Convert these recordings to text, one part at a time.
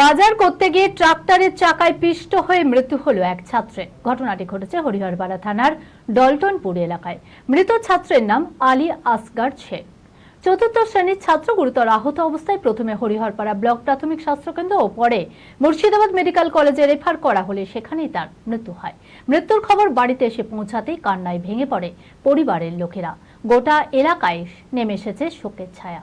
বাজার করতে গিয়ে ট্রাক্টরের চাকায় পিষ্ট হয়ে মৃত্যু হলো এক ছাত্রের। ঘটনাটি ঘটেছে হরিহরপাড়া থানার ডলটনপুর এলাকায়। মৃত ছাত্রের নাম আলী আসগার শেখ চতুর্থ শ্রেণির ছাত্র গুরুতর আহত অবস্থায় প্রথমে হরিহরপাড়া ব্লক প্রাথমিক স্বাস্থ্যকেন্দ্র ও পরে মুর্শিদাবাদ মেডিকেল কলেজে রেফার করা হলে সেখানেই তার মৃত্যু হয়। মৃত্যুর খবর বাড়িতে এসে পৌঁছাতেই কান্নায় ভেঙে পড়ে পরিবারের লোকেরা। গোটা এলাকায় নেমে এসেছে শোকের ছায়া।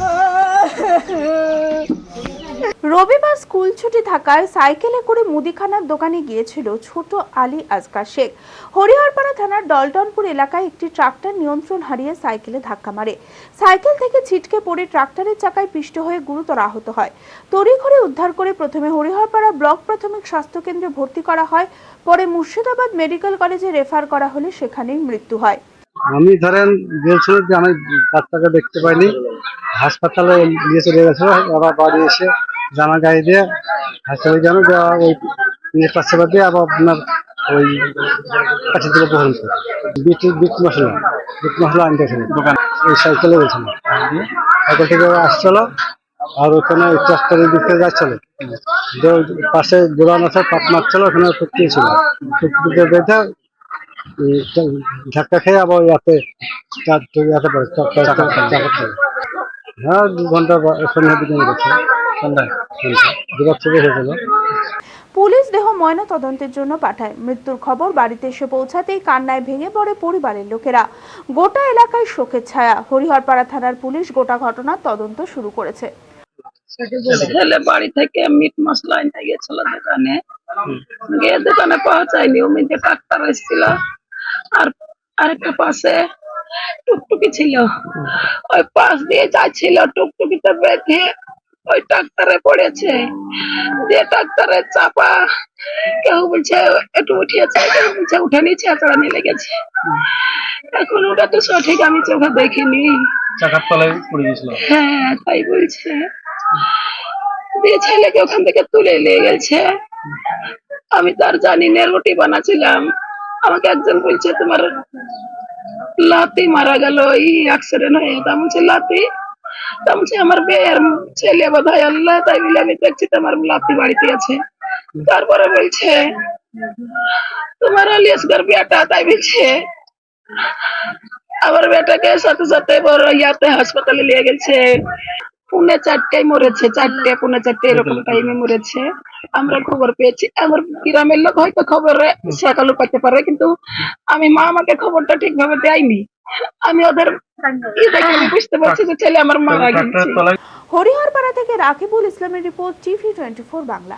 রবিবার স্কুল ছুটি থাকায় সাইকেলে করে মুদিখানার দোকানে গিয়েছিল ছোট আলী আজকা শেখ। হরিহরপাড়া থানার ডলটনপুর এলাকায় একটি ট্রাক্টর নিয়ন্ত্রণ হারিয়ে সাইকেলে ধাক্কা মারে। সাইকেল থেকে ছিটকে পড়ে ট্রাক্টরের চাকায় পিষ্ট হয়ে গুরুতর আহত হয়। তড়িঘড়ি উদ্ধার করে প্রথমে হরিহরপাড়া ব্লক প্রাথমিক স্বাস্থ্যকেন্দ্রে ভর্তি করা হয়, পরে মুর্শিদাবাদ মেডিকেল কলেজে রেফার করা হলে সেখানেই মৃত্যু হয়। আমি ধরেন গিয়েছিল যে আমি বাচ্চাকে দেখতে পাইনি, হাসপাতালে নিয়ে চলে গেছিল, আবার বাড়ি এসে জামা গায়ে দিয়ে হাসপাতালে গেল যে ওই ইয়ে পাশে দিয়ে আবার আপনার ওই কাছে দিলে পর্যন্ত বিট বিট মশলা বিট মশলা আনতে দোকান ওই সাইকেলে গেছিল সাইকেল থেকে আসছিল আর ওখানে ওই ট্রাক্টরের দিকে যাচ্ছিল ওই পাশে দোকান আছে পাট মারছিল ওখানে টুকটি ছিল টুকটিতে বেঁধে ধাক্কা খেয়ে আবার ইয়াতে চার ইয়াতে পড়ে হ্যাঁ দু ঘণ্টা সন্ধ্যার দিকে গেছে পুলিশ দেহ ময়না তদন্তের জন্য পাঠায়। মৃত্যুর খবর বাড়িতে এসে পৌঁছাতেই কান্নায় ভেঙে পড়ে পরিবারের লোকেরা। গোটা এলাকায় শোকের ছায়া। হরিহরপাড়া থানার পুলিশ গোটা ঘটনার তদন্ত শুরু করেছে। ছেলে বাড়ি থেকে মিট মশলা এনে গেছিল দোকানে। গিয়ে দোকানে পৌঁছায়নি। ওমিতে ডাক্তার এসেছিল। আর আরেকটা পাশে টুকটুকি ছিল। ওই পাশ দিয়ে যাচ্ছিল টুকটুকিতে বেঁধে ওই ডাক্তারে পড়েছে। যে ডাক্তারের চাপা কেউ বলছে একটু উঠিয়েছে কেউ বলছে উঠে নিচে চড়ানি লেগেছে এখন ওটা তো সঠিক আমি চোখে দেখিনি। চাকার তলায় পড়ে গেছিল। হ্যাঁ তাই বলছে। দিয়ে ছেলেকে ওখান থেকে তুলে নিয়ে গেছে। আমি তার জানি না রুটি বানাচ্ছিলাম আমাকে একজন বলছে তোমার লাতি মারা গেল এই অ্যাক্সিডেন্ট হয়ে তা বলছে লাতি? আমার বিয়ের ছেলে বোধ হয় আল্লাহ তাই বলে আমি দেখছি তোমার লাতি বাড়িতে আছে। তারপরে বলছে, তোমার আলিয়াসগার বিয়াটা তাই বলছে, আমার বেটাকে সাথে সাথে বড় ইয়াতে হাসপাতালে নিয়ে গেছে। পুনে চারটায় মরেছে চারটে পুনে চারটে এরকম টাইমে মরেছে। আমরা খবর পেয়েছি, আমার গ্রামের লোক হয়তো খবরে সকালে পেতে পারে, কিন্তু আমি মা আমাকে খবরটা ঠিকভাবে দেয়নি। আমি ওদের বুঝতে পারছি যে ছেলে আমার মারা গেছে। হরিহরপাড়া থেকে রাকিবুল ইসলামের report TV twenty four Bangla